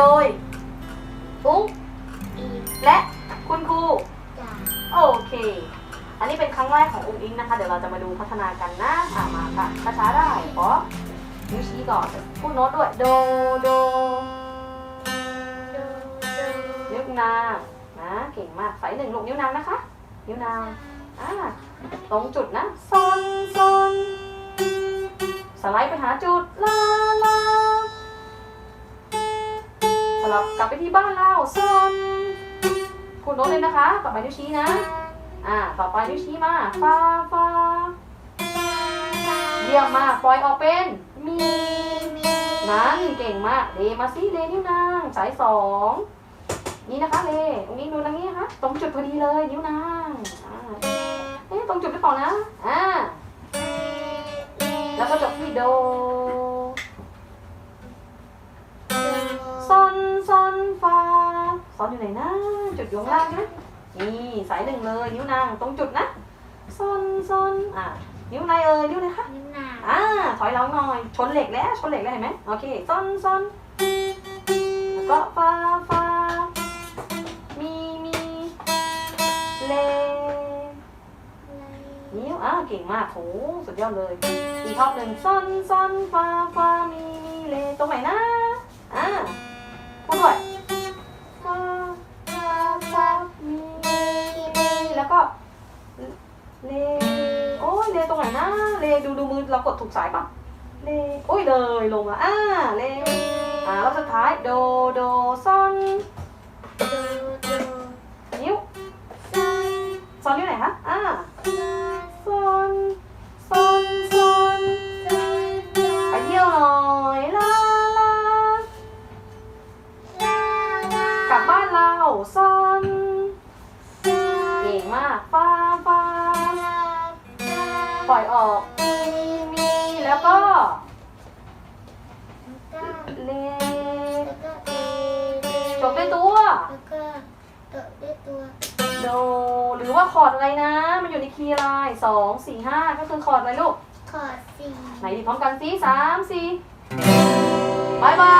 โดยอุ้งอีกและคุณครูจ่าโอเค อันนี้เป็นครั้งแรกของอุ้งอิงนะคะ เดี๋ยวเราจะมาดูพัฒนากันนะอ่ามาค่ะช้าๆได้ขอนิ้วชี้ก่อนพูดโน้ตด้วย โด โดดูดูนิ้วนางนะเก่งมากใส่หนึ่งลูกนิ้วนางนะคะ นิ้วนางอ่าตรงจุดนะซอนซอน ลับกลับไปที่บ้านเราซนพูดโน้ตเลยนะคะ ต่อไปนิ้วชี้นะ อ่า ต่อไปนิ้วชี้มาฟาฟาเยี่ยมมาก ปล่อยออกเป็นมีนั้นเก่งมากเลมาสิเลนิ้วนางสายสองนี่นะคะเลตรงนี้ดูตรงนี้นะคะตรงจุดพอดีเลยนิ้วนางอ่าเอ๊ะตรงจุดหรือเปล่านะอ่าแล้วก็จบที่โด ซอนอยู่ไหนนะ จุดอยู่ข้างล่างใช่ไหมนี่สายหนึ่งเลยนิ้วนางตรงจุดนะซอนซอนอะนิ้วไหนเอ่ยนิ้วไหนคะนิ้วนางอ่าถอยหลังหน่อยชนเหล็กแล้วชนเหล็กแล้วเห็นไหมโอเคซอนซอนแล้วก็ฟาฟามีมีเลนิ้วอ่าเก่งมากโหสุดยอดเลย อีกรอบหนึ่งซอนซอนฟาฟามีมีเลตรงไหนนะอ่า เลโอ้ยเลตรงไหนนะเลดูดูมือเรากดถูกสายปะเลโอ้ยเลยลงอะอ่าเลอ่ารอบสุดท้ายโดโดซอนดูดูนิ้วซอนซอนนิ้วไหนคะ ปล่อยออก มีมีแล้วก็แล้วก็เลแล้วก็เอจบด้วยตัวแล้วก็ตบด้วยตัว โด หรือว่าคอร์ดอะไรนะ มันอยู่ในคีย์อะไรสองสี่ห้าก็คือคอร์ดอะไรลูกขอสี่ไหนดีพร้อมกันสิสามสี่บายบาย